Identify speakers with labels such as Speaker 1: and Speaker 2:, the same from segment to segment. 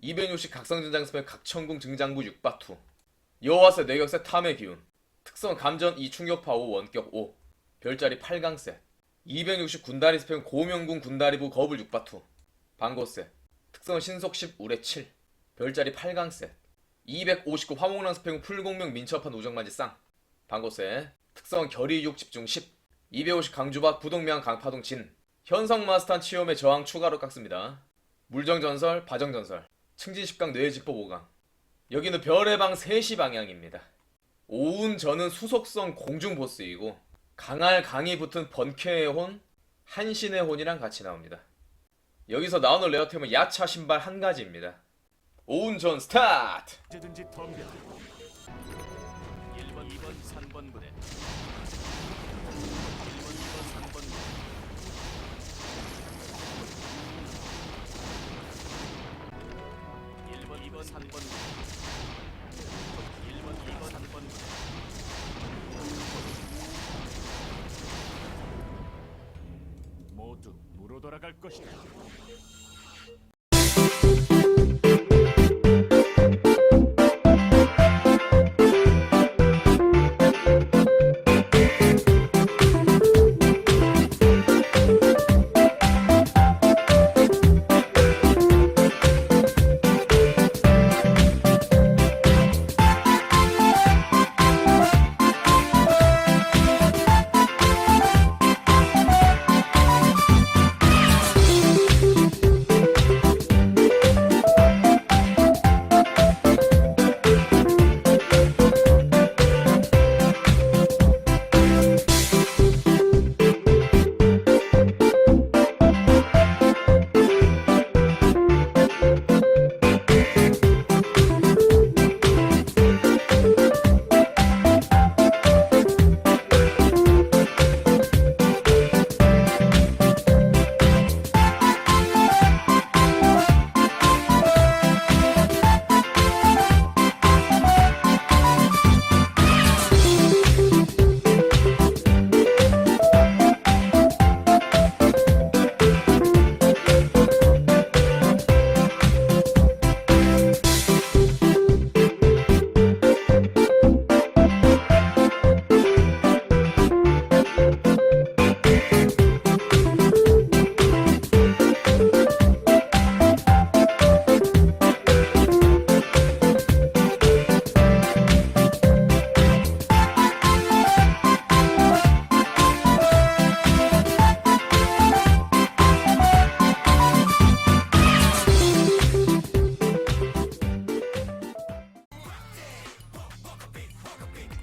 Speaker 1: 260 각성전장 스펙 각천궁 증장구 6바투. 여호와세 뇌격세 탐의 기운. 특성 감전 2 충격파 5 원격 5 별자리 8강세. 260 군다리 스펙 고명궁 군다리부 거불 6바투. 방고세. 특성 신속 10 우레 7 별자리 8강세. 259 화목랑 스펙 풀공명 민첩한 우정맞이 쌍. 방고세. 특성 결의 6 집중 10 250 강주박 부동명 강파동 진. 현성 마스탄 치읓의 저항 추가로 깎습니다. 물정전설 바정전설 승진십강 뇌직법 5강. 여기는 별의 방 3시 방향입니다. 오운 저는 수속성 공중 보스이고 강할 강이 붙은 번쾌의 혼 한신의 혼이랑 같이 나옵니다. 여기서 나오는 레어템은 야차 신발 한 가지입니다. 오운 전 스타트!
Speaker 2: 언제든지 덤벼 1번 2번 3번 부대 무로 돌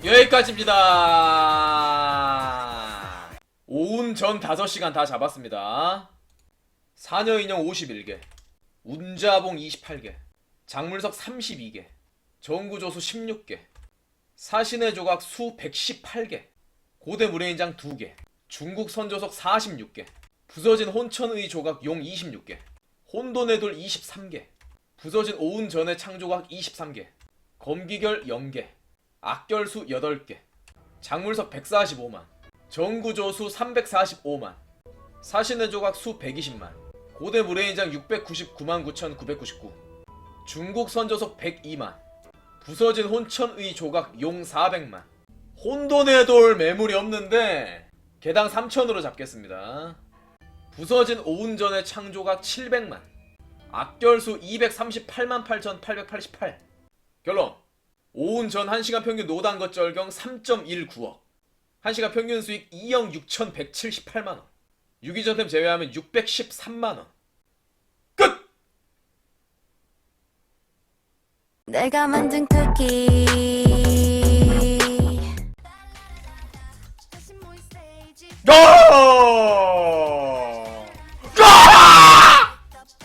Speaker 1: 여기까지입니다. 오운 전 5시간 다 잡았습니다. 사녀 인형 51개, 운자봉 28개, 작물석 32개, 전구조수 16개, 사신의 조각 수 118개, 고대 무례인장 2개, 중국 선조석 46개, 부서진 혼천의 조각 용 26개, 혼돈의 돌 23개, 부서진 오운 전의 창조각 23개, 검기결 0개, 악결수 8개, 작물석 145만, 정구조수 345만, 사신의 조각 수 120만, 고대 무례인장 699만 9,999, 중국 선조석 102만, 부서진 혼천의 조각 용 400만, 혼돈의 돌 매물이 없는데 개당 3천으로 잡겠습니다. 부서진 오운전의 창조각 700만, 악결수 238만 8,888. 결론. 오운 전 1시간 평균 노단 거절경 3.19억. 1시간 평균 수익 2억 6,178만원. 유기전템 제외하면 613만원. 끝!
Speaker 3: 내가 만든 쿠키